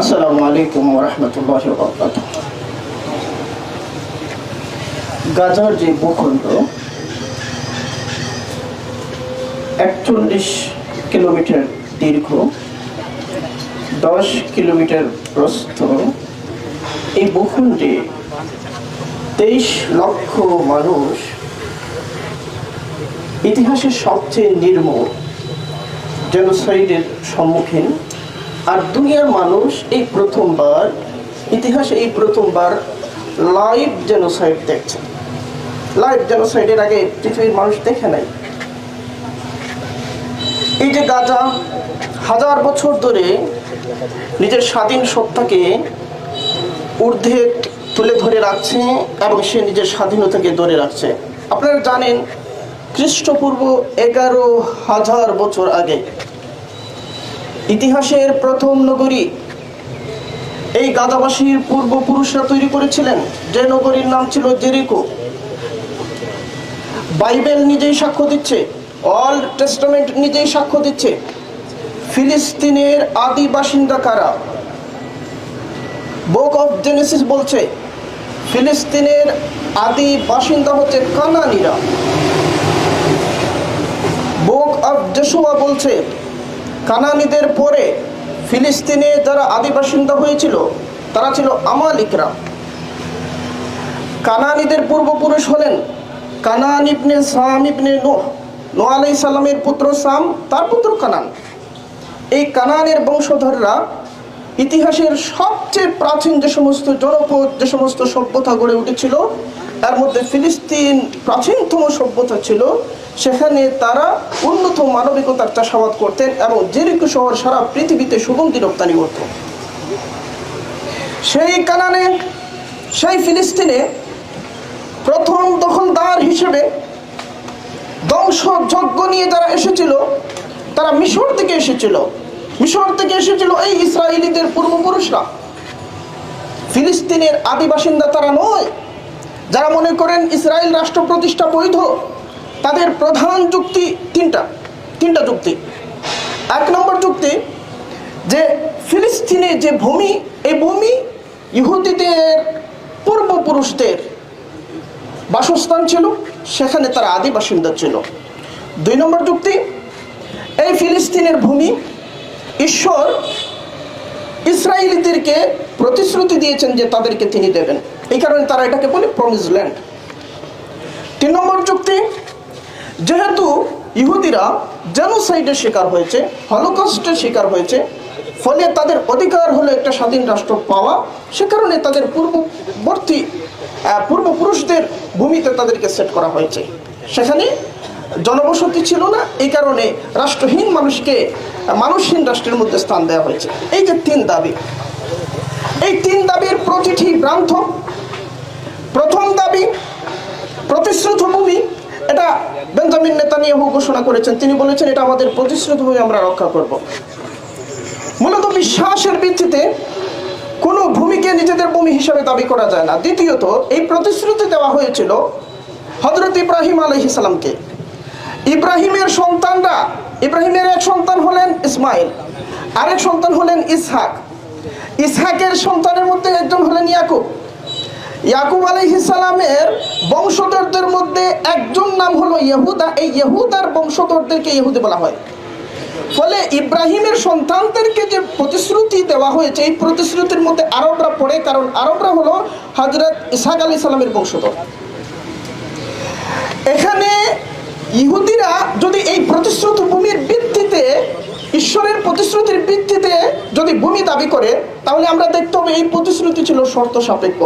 আসসালামু আলাইকুম রহমতুল্লাহ গাজার যে ভূখণ্ড, একচল্লিশ কিলোমিটার দীর্ঘ, দশ কিলোমিটার প্রস্থ। এই ভূখণ্ডে তেইশ লক্ষ মানুষ ইতিহাসের সবচেয়ে নির্মম জেনোসাইডের সম্মুখীন আর দুনিয়ার মানুষ এই প্রথমবার, ইতিহাসে এই প্রথমবার লাইভ জেনোসাইড দেখছে। লাইভ জেনোসাইডের আগে পৃথিবীর মানুষ দেখে নাই। এই যে গাজা, হাজার বছর ধরে নিজের স্বাধীন সত্তাকে ঊর্ধ্বে তুলে ধরে রাখছে এবং সে নিজের স্বাধীনতাকে ধরে রাখছে। আপনারা জানেন, খ্রিস্টপূর্ব এগারো হাজার বছর আগে ইতিহাসের প্রথম নগরী। এই গাদাবাসীর পূর্বপুরুষরা তৈরি করেছিলেন। যে নগরীর নাম ছিল জেরিকো। বাইবেল নিজেই সাক্ষ্য দিচ্ছে। অল টেস্টামেন্ট নিজেই সাক্ষ্য দিচ্ছে। ফিলিস্তিনের আদি বাসিন্দা কারা? বুক অফ জেনেসিস বলছে, ফিলিস্তিনের আদি বাসিন্দা হচ্ছে কানানিরা। বুক অফ জেসুয়া বলছে কানানিদের পরে ফিলিস্তিনে যারা আদি বাসিন্দা হয়েছিল, তারা ছিল আমালিকরা। কানানিদের পূর্বপুরুষ হলেন কানান ইবনে সাম ইবনে নোহ। নোহ আলাই সাল্লামের পুত্র সাম, তার পুত্র কানান। এই কানানের বংশধররা ইতিহাসের সবচেয়ে প্রাচীন যে সমস্ত জনপদ, যে সমস্ত সভ্যতা গড়ে উঠেছিল তার মধ্যে ফিলিস্তিন প্রাচীনতম সভ্যতা ছিল। সেখানে তারা উন্নত মানবিকতার চাষাবাদ করতেন এবং জেরিকো শহর সারা পৃথিবীতে সুগন্ধি রপ্তানি করত। সেই কানানে, সেই ফিলিস্তিনে প্রথম দখলদার হিসেবে ধ্বংসযজ্ঞ নিয়ে যারা এসেছিল, তারা মিশর থেকে এসেছিল। মিশর থেকে এসেছিল এই ইসরায়েলিদের পূর্বপুরুষরা। ফিলিস্তিনের আদি বাসিন্দা তারা নয়। যারা মনে করেন ইসরায়েল রাষ্ট্র প্রতিষ্ঠা বৈধ, তাদের প্রধান যুক্তি তিনটা তিনটা যুক্তি। এক নম্বর যুক্তি যে ফিলিস্তিনে যে ভূমি, এই ভূমি ইহুদিদের পূর্বপুরুষদের বাসস্থান ছিল, সেখানে তারা আদি বাসিন্দা ছিল। দুই নম্বর যুক্তি, এই ফিলিস্তিনের ভূমি ঈশ্বর ইসরায়েলিদেরকে প্রতিশ্রুতি দিয়েছেন যে তাদেরকে তিনি দেবেন। এই কারণে তারা এটাকে বলে প্রমিস ল্যান্ড তিন নম্বর যুক্তি, যেহেতু ইহুদিরা জেনোসাইডের শিকার হয়েছে হলোকস্টের শিকার হয়েছে, ফলে তাদের অধিকার হলো একটা স্বাধীন রাষ্ট্র পাওয়া, সে কারণে তাদের পূর্ববর্তী পূর্বপুরুষদের ভূমিতে তাদেরকে সেট করা হয়েছে। সেখানে জনবসতি ছিল না, এই কারণে রাষ্ট্রহীন মানুষকে, মানুষহীন রাষ্ট্রের মধ্যে স্থান দেওয়া হয়েছে। এই যে তিন দাবি, এই তিন দাবির প্রতিটি গ্রন্থ, প্রথম দাবি, প্রতিশ্রুত ভূমি, এটা বেঞ্জামিন নেতা নেতানিয়াহু ঘোষণা করেছেন। তিনি বলেছেন, এটা আমাদের প্রতিশ্রুত ভূমি, আমরা রক্ষা করব। মূলত বিশ্বাসের ভিত্তিতে কোনো ভূমিকে নিজেদের ভূমি হিসাবে দাবি করা যায় না। দ্বিতীয়ত, এই প্রতিশ্রুতি দেওয়া হয়েছিল হজরত ইব্রাহিম আলহি সালামকে। ইব্রাহিমের সন্তানরা, ইব্রাহিমের এক সন্তান হলেন ইসমাইল, আরেক সন্তান হলেন ইসহাক। ইসহাকের সন্তানের মধ্যে একজন হলেন ইয়াকুব। ইয়াকুব আলাইহিসালামের বংশধরদের মধ্যে একজন নাম হলো ইহুদা। এই ইহুদার বংশধরদেরকে ইহুদি বলা হয়। ফলে ইব্রাহিমের সন্তানদেরকে যে প্রতিশ্রুতি দেওয়া হয়েছে, এই প্রতিশ্রুতির মধ্যে আরবরা পড়ে, কারণ আরবরা হলো হজরত ইসাক আলী সালামের বংশধর। এখানে ইহুদিরা যদি এই প্রতিশ্রুত ভূমির ভিত্তিতে, ঈশ্বরের প্রতিশ্রুতির ভিত্তিতে যদি ভূমি দাবি করে, তাহলে আমরা দেখতে হবে এই প্রতিশ্রুতি ছিল শর্ত সাপেক্ষ।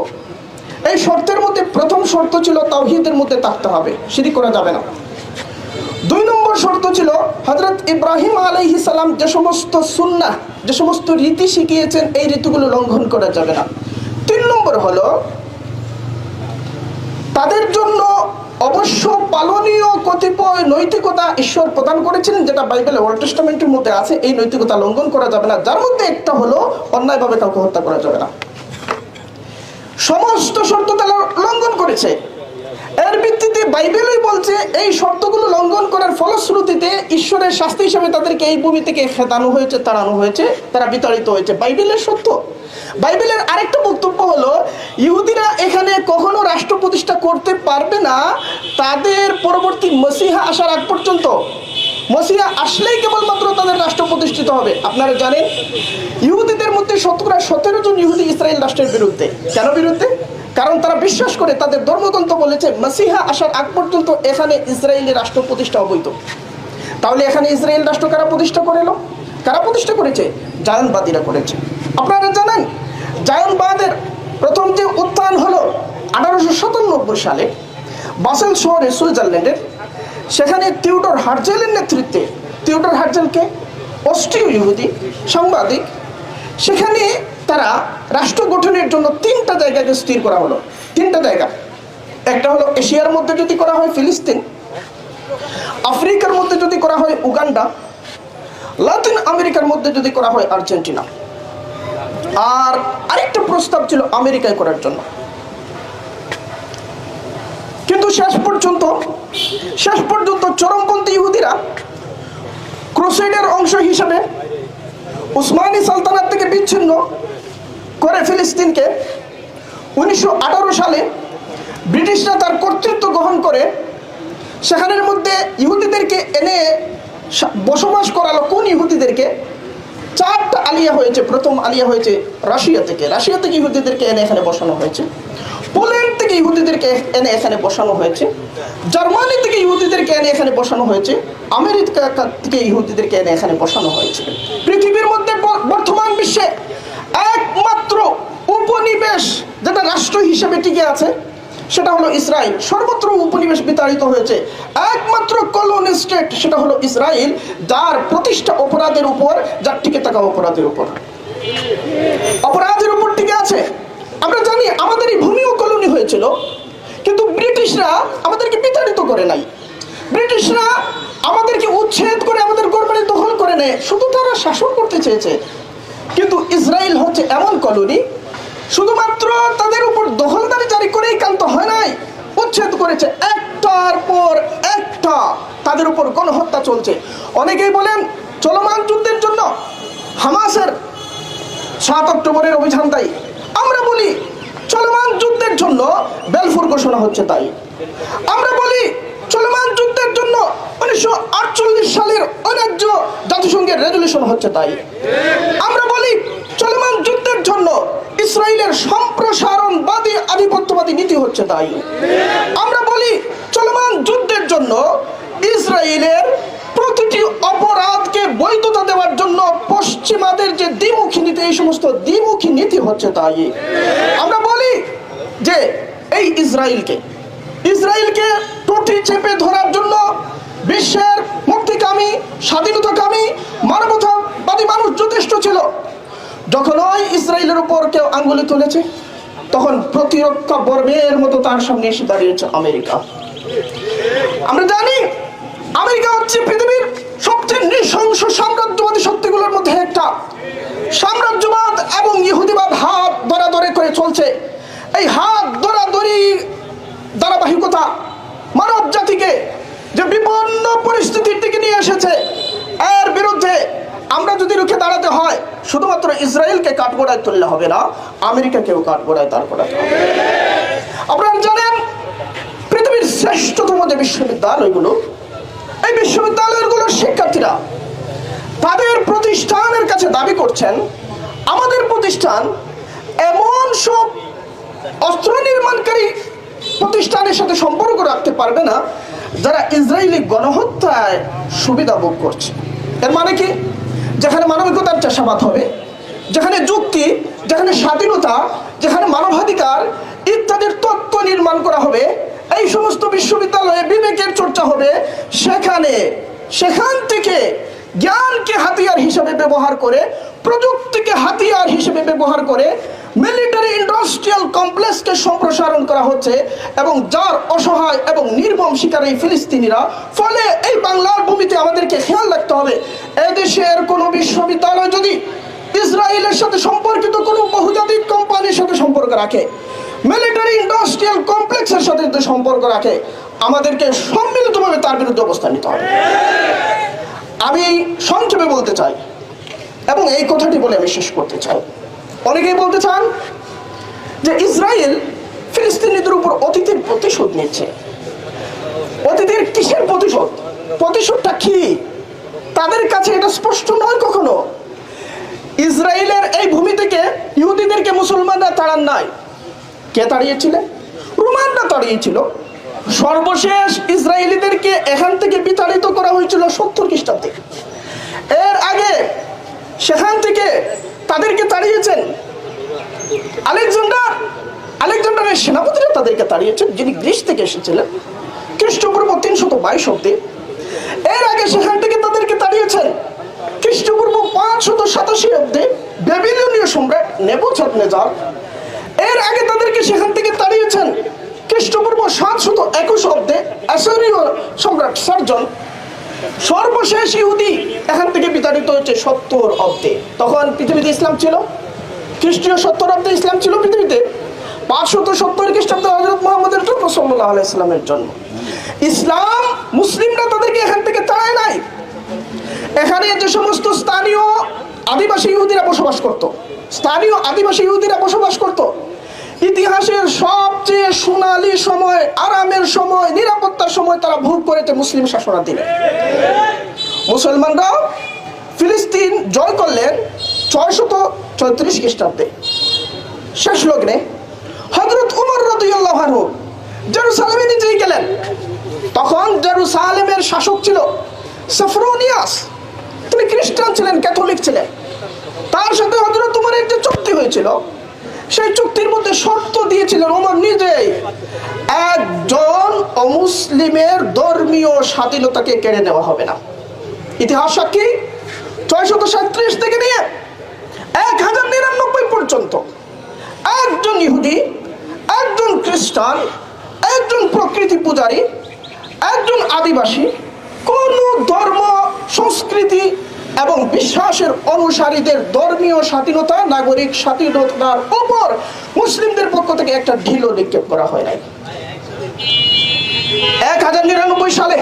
এই শর্তের মধ্যে প্রথম শর্ত ছিল তাওহিদের মধ্যে থাকতে হবে, সিঁড়ি করা যাবে না। দুই নম্বর শর্ত ছিল হজরত ইব্রাহিম আলাইহি সালাম যে সমস্ত সুন্না যে সমস্ত রীতি শিখিয়েছেন, এই রীতিগুলো লঙ্ঘন করা যাবে না। তিন নম্বর হলো, তাদের জন্য অবশ্য পালনীয় কতিপয় নৈতিকতা ঈশ্বর প্রদান করেছিলেন, যেটা বাইবেলে ওল্ড টেস্টামেন্টের মধ্যে আছে, এই নৈতিকতা লঙ্ঘন করা যাবে না। যার মধ্যে একটা হলো, অন্যায়ভাবে কাউকে হত্যা করা যাবে না। সমস্ত শর্ত তারা লঙ্ঘন করেছে। এর ভিত্তিতে বাইবেলই বলছে, এই শর্তগুলো লঙ্ঘন করার ফলশ্রুতিতে ঈশ্বরের শাস্তি হিসেবে তাদেরকে এই ভূমি থেকে খেদানো হয়েছে, তাড়ানো হয়েছে, তারা বিতাড়িত হয়েছে। বাইবেলের সত্য। বাইবেলের আরেকটা বক্তব্য হলো, ইহুদিরা এখানে কখনো রাষ্ট্র প্রতিষ্ঠা করতে পারবে না, তাদের পরবর্তী মসিহা আসার আগ পর্যন্ত। মসিহা আসলেই কেবলমাত্র তাদের রাষ্ট্র প্রতিষ্ঠিত হবে। আপনারা জানেন, ইহুদিদের মধ্যে শতকরা সতেরো জন ইহুদি ইসরায়েল রাষ্ট্রের বিরুদ্ধে। কেন বিরুদ্ধে? কারণ তারা বিশ্বাস করে তাদের ধর্মগ্রন্থ বলেছে, মসিহা আসার আগ পর্যন্ত এখানে ইসরায়েলি রাষ্ট্র প্রতিষ্ঠা অবৈধ। তাহলে এখানে ইসরায়েল রাষ্ট্র কারা প্রতিষ্ঠা করে এলো কারা প্রতিষ্ঠা করেছে? জায়নবাদীরা করেছে। আপনারা জানেন, জায়নবাদের প্রথম যে উত্থান হলো আঠারোশো সাতানব্বই সালে বাসেল শহরে সুইজারল্যান্ডের। সেখানে টিউটর হার্জেলের নেতৃত্বে টিউটর হার্জেলকে অস্ট্রীয় ইহুদি সাংবাদিক, সেখানে তারা রাষ্ট্র গঠনের জন্য তিনটা জায়গাকে স্থির করা হলো। তিনটা জায়গা। একটা হলো এশিয়ার মধ্যে যদি করা হয় ফিলিস্তিন, আফ্রিকার মধ্যে যদি করা হয় উগান্ডা, লাতিন আমেরিকার মধ্যে যদি করা হয় আর্জেন্টিনা। আর আরেকটা প্রস্তাব ছিল আমেরিকায় করার জন্য। কিন্তু শেষ পর্যন্ত শেষ পর্যন্ত চরমপন্থী ইহুদিরা ক্রুসেডের অংশ হিসেবে উসমানী সালতানাত থেকে বিচ্ছিন্ন করে ফিলিস্তিনকে। উনিশশো সালে ব্রিটিশরা তার কর্তৃত্ব গ্রহণ করে। সেখানের মধ্যে ইহুদিদেরকে এনে বসবাস করালো কোন ইহুদিদেরকে? চারটা আলিয়া হয়েছে, প্রথম আলিয়া হয়েছে রাশিয়া থেকে। রাশিয়া থেকে ইহুদিদেরকে এনে এখানে বসানো হয়েছে। পোল্যান্ড থেকে ইহুদিদেরকে এনে এখানে বসানো হয়েছে। জার্মানি থেকে ইহুদিদেরকে এনে এখানে বসানো হয়েছে। আমেরিকা থেকে ইহুদিদেরকে এনে এখানে বসানো হয়েছে। পৃথিবীর মধ্যে বর্তমান বিশ্বে একমাত্র উপনিবেশ যেটা রাষ্ট্র হিসেবে টিকে আছে, সেটা হলো ইসরায়েল সর্বত্র উপনিবেশ বিতাড়িত হয়েছে। একমাত্র কলোনি স্টেট সেটা হলো ইসরায়েল যার প্রতিষ্ঠা অপরাধের উপর, যার টিকে থাকা অপরাধের উপর। অপরাধের উপর টিকে আছে। আমরা জানি আমাদের এই ভূমিও কলোনি হয়েছিল, কিন্তু ব্রিটিশরা আমাদেরকে বিতাড়িত করে নাই। ব্রিটিশরা আমাদেরকে উচ্ছেদ করে আমাদের গড়বাড়ি দখল করে নেয়। শুধু তারা শাসন করতে চেয়েছে কিন্তু ইসরায়েল হচ্ছে এমন কলোনি, শুধুমাত্র তাদের উপর দখলদারি জারি করেই কান্ত হয় নাই, উচ্ছেদ করেছে একটার পর একটা তাদের উপর গণহত্যা চলছে। অনেকেই বলেন, চলমান যুদ্ধের জন্য হামাসের সাত অক্টোবরের অভিযান তাই আমরা বলি, চলমান যুদ্ধের জন্য বেলফুর ঘোষণা হচ্ছে তাই। আমরা বলি, চলমান যুদ্ধের জন্য উনিশশো আটচল্লিশ সালের অন্যায্য জাতিসংঘের রেজলিউশন হচ্ছে তাই। আমরা চলমান যুদ্ধের জন্য ইসরায়েলের সম্প্রসারণবাদী আধিপত্যবাদী নীতি হচ্ছে তাই আমরা বলি চলমান যুদ্ধের জন্য ইসরায়েলের প্রতিটি অপরাধকে বৈধতা দেওয়ার জন্য পশ্চিমাদের যে দ্বিমুখী নীতি, এই সমস্ত দ্বিমুখী নীতি হচ্ছে তাই আমরা বলি যে এই ইসরায়েলকে ইসরায়েলকে টুটি চেপে ধরার জন্য বিশ্বের মুক্তিকামী, স্বাধীনতাকামী, মানবতাবাদী মানুষ যথেষ্ট ছিল। যখন ওই ইসরায়েলের উপর কেউ আঙ্গুলি তুলেছে, তখন প্রতিরক্ষা বর্মের মতো তার সামনে এসে দাঁড়িয়েছে আমেরিকা। আমরা জানি আমেরিকা হচ্ছে পৃথিবীর সবচেয়ে নৃশংস সাম্রাজ্যবাদী শক্তিগুলোর মধ্যে একটা। সাম্রাজ্যবাদ এবং ইহুদিবাদ হাত ধরাধরে করে চলছে। এই হাত ধরাধরি ধারাবাহিকতা মানব জাতিকে যে বিপন্ন পরিস্থিতির দিকে নিয়ে এসেছে, এর আমরা যদি রুখে দাঁড়াতে হয়, শুধুমাত্র ইসরায়েলকে কাঠগোড়ায় তুললে হবে না, আমেরিকাকেও কাঠগোড়ায় দাঁড় করাতে হবে। আপনারা জানেন, পৃথিবীর শ্রেষ্ঠতম যে বিশ্ববিদ্যালয়গুলো এই বিশ্ববিদ্যালয়গুলোর শিক্ষার্থীরা তাদের প্রতিষ্ঠানের কাছে দাবি করছেন, আমাদের প্রতিষ্ঠান এমন সব অস্ত্র নির্মাণকারী প্রতিষ্ঠানের সাথে সম্পর্ক রাখতে পারবে না, যারা ইসরায়েলি গণহত্যায় সুবিধা ভোগ করছে। এর মানে কি? যেখানে মানবিকতার চাষাবাদ হবে, যেখানে যুক্তি, যেখানে স্বাধীনতা, যেখানে মানবাধিকার ইত্যাদির তত্ত্ব নির্মাণ করা হবে, এই সমস্ত বিশ্ববিদ্যালয়ে বিবেকের চর্চা হবে, সেখানে, সেখান থেকে জ্ঞানকে হাতিয়ার হিসেবে ব্যবহার করে, প্রযুক্তিকে হাতিয়ার হিসেবে ব্যবহার করে মিলিটারি ইন্ডাস্ট্রিয়াল কমপ্লেক্সকে সম্প্রসারণ করা হচ্ছে এবং যার অসহায় এবং নির্মম শিকার এই ফিলিস্তিনিরা, ফলে এই বাংলার ভূমিতে আমাদেরকে খেয়াল রাখতে হবে। এদেশের কোনো বিশ্ববিদ্যালয় যদি ইসরায়েলের সাথে সম্পর্কিত কোনো বহুজাতিক কোম্পানির সাথে সম্পর্ক রাখে মিলিটারি ইন্ডাস্ট্রিয়াল কমপ্লেক্সের সাথে যদি সম্পর্ক রাখে, আমাদেরকে সম্মিলিতভাবে তার বিরুদ্ধে অবস্থান নিতে হবে। আমি সংক্ষেপে বলতে চাই এবং এই কথাটি বলে আমি শেষ করতে চাই। অনেকেই বলতে চান যে ইসরায়েল ফিলিস্তিনিদের উপর অতীতের প্রতিশোধ নিচ্ছে। অতীতের কিসের প্রতিশোধ? প্রতিশোধটা কি? তাদের কাছে এটা স্পষ্ট নয় কখনো। ইসরায়েলের এই ভূমি থেকে ইহুদিদেরকে মুসলমানরা তাড়ান নাই। কে তাড়িয়েছিলেন রোমানরা তাড়িয়েছিল। সর্বশেষ ইসরায়েলিদেরকে এখান থেকে বিতাড়িত করা হয়েছিল সত্তর খ্রিস্টাব্দে। এর আগে সেখান থেকে তাদেরকে তাড়িয়েছেন। আলেকজান্ডার আলেকজান্ডারের সেনাপতিরা তাদেরকে তাড়িয়েছেন, যিনি গ্রিস থেকে এসেছিলেন, খ্রিস্টপূর্ব তিনশত বাইশ অব্দে। এর আগে সেখান থেকে তাদেরকে তাড়িয়েছেন, খ্রিস্টপূর্ব পাঁচশত সাতাশি অব্দে, বেবিলনীয় সম্রাট নেবুচাঁদ নেজার এর আগে তাদেরকে সেখান থেকে তাড়িয়েছেন, খ্রিস্টপূর্ব সাতশত একুশ অব্দে, অ্যাসোরীয় সম্রাট সার্জন। সর্বশেষ ইহুদি, এখান থেকে বিতাড়িত হয়েছে সত্তর অব্দে তখন পৃথিবীতে ইসলাম ছিল? খ্রিস্টীয় সত্তর অব্দে ইসলাম ছিল পৃথিবীতে? পাঁচশত সত্তর খ্রিস্টাব্দে হজরত মোহাম্মদের জন্য সাল্লাহ আলাইসলামের জন্ম। ইসলাম, মুসলিমরা তাদেরকে এখান থেকে তাড়ায় নাই। এখানে যে সমস্ত স্থানীয় আদিবাসী ইহুদিরা বসবাস করত, স্থানীয় আদিবাসী ইহুদিরা বসবাস করত ইতিহাসের সবচেয়ে সোনালী সময়, আরামের সময়, নিরাপত্তার সময় তারা ভোগ করেছে মুসলিম শাসনাধীনে। মুসলমানরা ফিলিস্তিন জয় করলেন ছয়শত চৌত্রিশ খ্রিস্টাব্দে। শেষ লগ্নে হজরত উমর রদিয়াল্লাহ জেরুসালেমে নিজেই গেলেন। তখন জেরুসালেমের শাসক ছিল সফরোনিয়াস। তিনি খ্রিস্টান ছিলেন, ক্যাথলিক ছিলেন। তার সাথে হজরত উমরের যে চুক্তি হয়েছিল সেই চুক্তির মধ্যে শর্ত দিয়েছিলেন ওমর নিজেই। একজন অমুসলিমের ধর্মীয় স্বাধীনতাকে কেড়ে নেওয়া হবে না। ইতিহাস সাক্ষী, ছয়শত সাঁত্রিশ থেকে নিয়ে এক হাজার নিরানব্বই পর্যন্ত। একজন ইহুদি, একজন খ্রিস্টান, একজন প্রকৃতি পূজারী, একজন আদিবাসী, কোন ধর্ম, সংস্কৃতি এবং বিশ্বাসের অনুসারীদের ধর্মীয় স্বাধীনতা, নাগরিক স্বাধীনতার উপর মুসলিমদের পক্ষ থেকে একটা ঢিলও নিক্ষেপ করা হয় নাই। এক হাজার নিরানব্বই সালে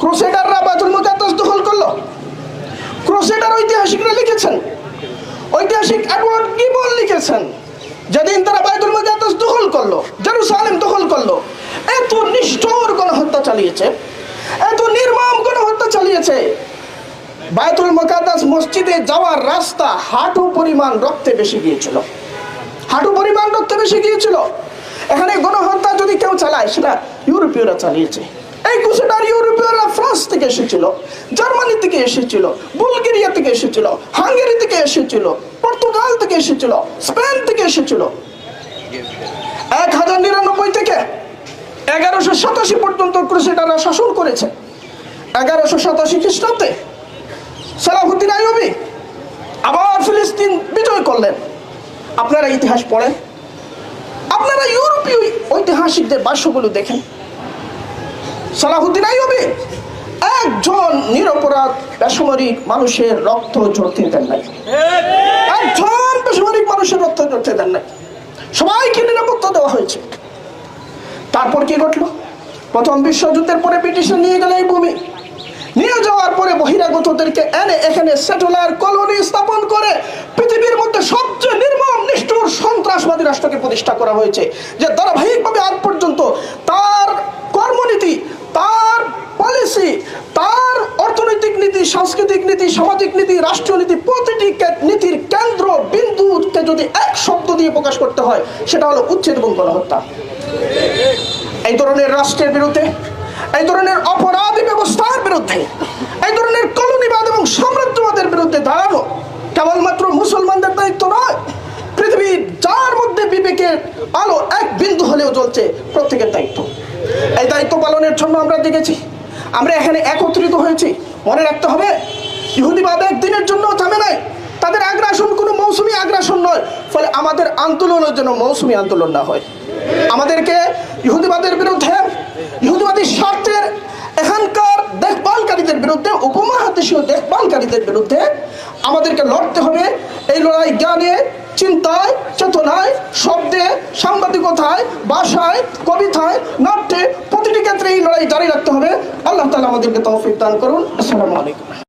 ক্রুসেডাররা বাতুল মুকাদ্দাস দখল করল। ক্রুসেডার ঐতিহাসিকরা লিখেছেন, ঐতিহাসিক এডওয়ার্ড গিবল লিখেছেন, যেদিন তারা বাইতুল মুকাদ্দাস দখল করল, জেরুসালেম দখল করল। এত নিষ্ঠুর গণহত্যা চালিয়েছে, এত নির্মম গণহত্যা চালিয়েছে বায়তুল মুকাদ্দাস মসজিদে যাওয়ার রাস্তা হাঁটু পরিমাণ রক্তে বেশি গিয়েছিল। হাঁটু পরিমাণ রক্তে বেশি গিয়েছিল। এখানে গণহত্যা যদি কেউ চালায়, সেটা ইউরোপীয়রা চালিয়েছে। এই কুসেটার ইউরোপীয়রা ফ্রান্স থেকে এসেছিল, জার্মানি থেকে এসেছিল, বুলগেরিয়া থেকে এসেছিল, হাঙ্গেরি থেকে এসেছিল, পর্তুগাল থেকে এসেছিল, স্পেন থেকে এসেছিল। এক হাজার নিরানব্বই থেকে এগারোশো সাতাশি পর্যন্ত ক্রুসেডাররা শাসন করেছে। এগারোশো সাতাশি খ্রিস্টাব্দে সালাহুদ্দিন আইয়ুবি আবার ফিলিস্তিন বিজয় করলেন। আপনারা ইতিহাস পড়েন। আপনারা ইউরোপীয় ঐতিহাসিকদের ভাষ্যগুলো দেখেন। সালাহুদ্দিন আইয়ুবি একজন নিরপরাধ বেসামরিক মানুষের রক্ত ঝরতে দেন নাই। একজন বেসামরিক মানুষের রক্ত ঝরতে দেন নাই। সবাইকে নিরাপত্তা দেওয়া হয়েছে। তারপর কি ঘটলো? প্রথম বিশ্বযুদ্ধের পরে ব্রিটিশরা নিয়ে গেল এই ভূমি। নিয়ে যাওয়ার পরে বহিরাগতদেরকে এনে এখানে সেটেলার কলোনি স্থাপন করে পৃথিবীর মধ্যে সবচেয়ে নির্মম, নিষ্ঠুর সন্ত্রাসবাদী রাষ্ট্রকে প্রতিষ্ঠা করা হয়েছে। যে ধারাবাহিকভাবে আজ পর্যন্ত তার কর্মনীতি, তার পলিসি, তার অর্থনৈতিক নীতি, সাংস্কৃতিক নীতি, সামাজিক নীতি, রাষ্ট্রীয় নীতি, প্রতিটি নীতির কেন্দ্র বিন্দুকে যদি এক শব্দ দিয়ে প্রকাশ করতে হয়, সেটা হলো উচ্ছেদ এবং গণহত্যা। এই ধরনের রাষ্ট্রের বিরুদ্ধে এই ধরনের অপরাধী ব্যবস্থার বিরুদ্ধে, এই ধরনের কলোনিবাদ এবং সাম্রাজ্যবাদের বিরুদ্ধে দাঁড়ানো কেবলমাত্র মুসলমানদের দায়িত্ব নয়, পৃথিবীর যার মধ্যে বিবেকের আলো এক বিন্দু হলেও জ্বলছে প্রত্যেকের দায়িত্ব। এই দায়িত্ব পালনের জন্য আমরা দেখেছি আমরা এখানে একত্রিত হয়েছি। মনে রাখতে হবে, ইহুদিবাদ একদিনের জন্য থামে নাই। তাদের আগ্রাসন কোনো মৌসুমী আগ্রাসন নয়, ফলে আমাদের আন্দোলনের জন্য মৌসুমী আন্দোলন না হয়। আমাদেরকে ইহুদিবাদের বিরুদ্ধে ইহুদিবাদী স্বার্থের এখানকার দেখভালকারীদের বিরুদ্ধে উপমহাদেশীয় দেখভালকারীদের বিরুদ্ধে আমাদেরকে লড়তে হবে। এই লড়াই জ্ঞানে, চিন্তায়, চেতনায়, শব্দে, সাংবাদিকতায়, ভাষায়, কবিতায়, নাট্যে, প্রতিটি ক্ষেত্রে এই লড়াই জারি রাখতে হবে। আল্লাহ তালা আমাদেরকে তহফিক দান করুন। আসসালামু আলাইকুম।